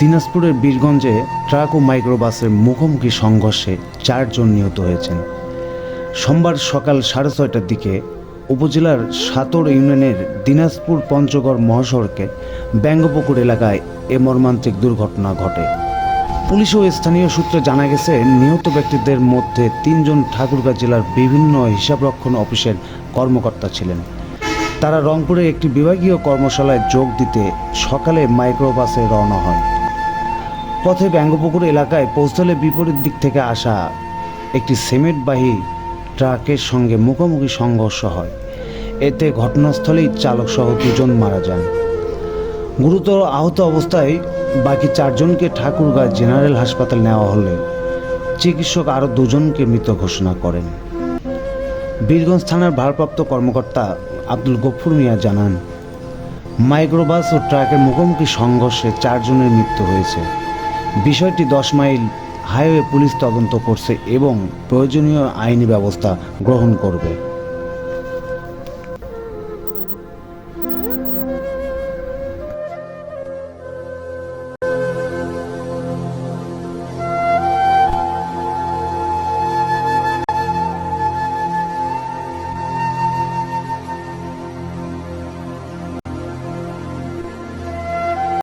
দিনাজপুরের বীরগঞ্জে ট্রাক ও মাইক্রোবাসের মুখোমুখি সংঘর্ষে চারজন নিহত হয়েছেন। সোমবার সকাল সাড়ে ছয়টার দিকে উপজেলার সাতর ইউনিয়নের দিনাজপুর পঞ্চগড় মহাসড়কে ব্যঙ্গপুকুর এলাকায় এ মর্মান্তিক দুর্ঘটনা ঘটে। পুলিশ ও স্থানীয় সূত্রে জানা গেছে, নিহত ব্যক্তিদের মধ্যে তিনজন ঠাকুরগাঁ জেলার বিভিন্ন হিসাবরক্ষণ অফিসের কর্মকর্তা ছিলেন। তারা রংপুরে একটি বিভাগীয় কর্মশালায় যোগ দিতে সকালে মাইক্রোবাসে রওনা হয়। পথে ব্যঙ্গপুকুর এলাকায় পৌঁছলে বিপরীত দিক থেকে আসা একটি সিমেন্টবাহী ট্রাকের সঙ্গে মুখোমুখি সংঘর্ষ হয়। এতে ঘটনাস্থলেই চালকসহ দুজন মারা যান। গুরুতর আহত অবস্থায় বাকি চারজনকে ঠাকুরগাঁ জেনারেল হাসপাতাল নেওয়া হলে চিকিৎসক আরও দুজনকে মৃত ঘোষণা করেন। বীরগঞ্জ থানার ভারপ্রাপ্ত কর্মকর্তা আব্দুল গফুর মিয়া জানান, মাইক্রোবাস ও ট্রাকের মুখোমুখি সংঘর্ষে চারজনের মৃত্যু হয়েছে। বিষয়টি দশ মাইল হাইওয়ে পুলিশ তদন্ত করছে এবং প্রয়োজনীয় আইনি ব্যবস্থা গ্রহণ করবে।